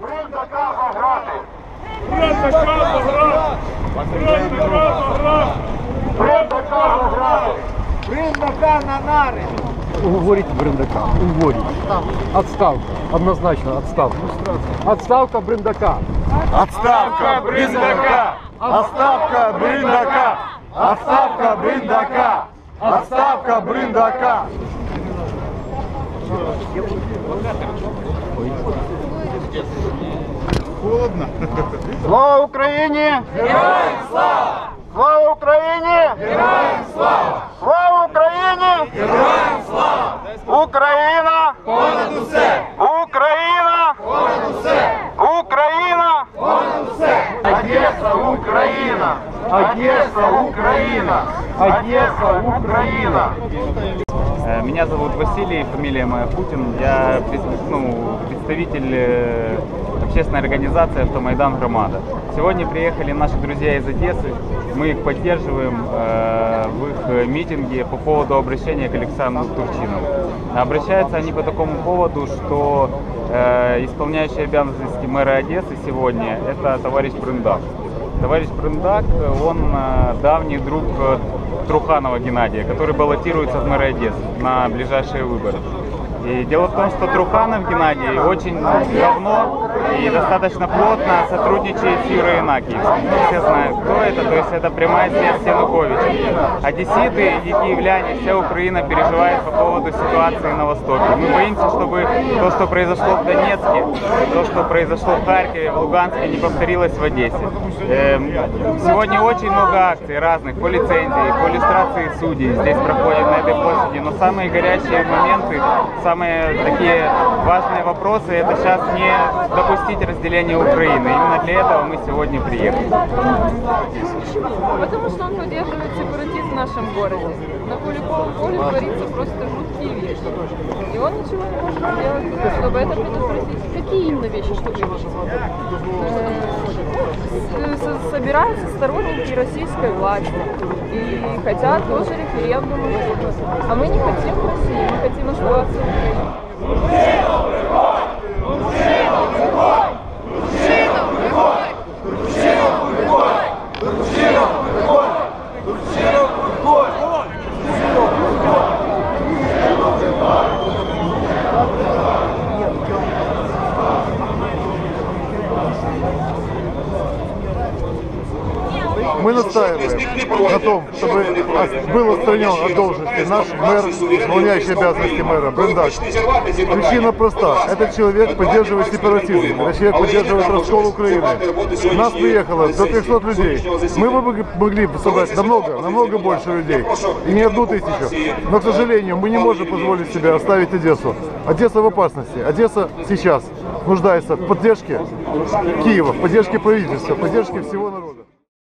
Бриндака грати! Бриндака грати! Бриндака на нари. Уволить Брендака. Уволить. Отставка. Однозначно отставка. Отставка Брендака. Отставка Бриндака! Отставка Бриндака! Отставка Бриндака! Отставка Бриндака! Слава Україні! Героям слава! Слава Україні! Героям слава! Слава Україні! Героям слава! Україна! Понад усе! Україна! Понад усе! Україна! Понад усе! Одеса, Україна! Одеса, Україна! Одеса, Україна! Э, Меня зовут Василий, фамилия моя Путин. Я ну, представитель э, общественной организации «Автомайдан Громада». Сегодня приехали наши друзья из Одессы. Мы их поддерживаем э, в их митинге по поводу обращения к Александру Турчинову. Обращаются они по такому поводу, что исполняющий обязанности мэра Одессы сегодня – это товарищ Брындак. Товарищ Брындак, он э, давний друг э, Труханова Геннадия, который баллотируется в мэры Одессы на ближайшие выборы. И дело в том, что Труханов Геннадий очень давно и достаточно плотно сотрудничает с Юрой Инакиевским. Все знают, кто это, то есть это прямая связь с Януковичем. Одесситы и киевляне, вся Украина переживает по поводу ситуации на Востоке. Мы боимся, чтобы то, что произошло в Донецке, то, что произошло в Харькове, в Луганске, не повторилось в Одессе. Эм, Сегодня очень много акций разных по лицензии, по иллюстрации судей здесь проходят на этой площади. Но самые горячие моменты, самые такие важные вопросы, это сейчас не допустить разделения Украины. Именно для этого мы сегодня приехали. Потому что он поддерживает сепаратизм в нашем городе. На Куликовом поле творится просто жуткие вещи. И он ничего не может сделать, чтобы это предотвратить. Какие именно вещи, что имеете? Э, Собираются сторонники российской власти и хотят тоже референдум. А мы не хотим в России, мы хотим оставаться в Украине. Мы настаиваем на том, чтобы был отстранен от должности наш мэр, исполняющий обязанности мэра, Брендак. Причина проста. Этот человек поддерживает сепаратизм. Этот человек поддерживает раскол Украины. Нас приехало до 300 людей. Мы бы мог- могли собрать намного, намного больше людей. И не одну тысячу. Но, к сожалению, мы не можем позволить себе оставить Одессу. Одесса в опасности. Одесса сейчас нуждается в поддержке Киева, в поддержке правительства, в поддержке всего народа.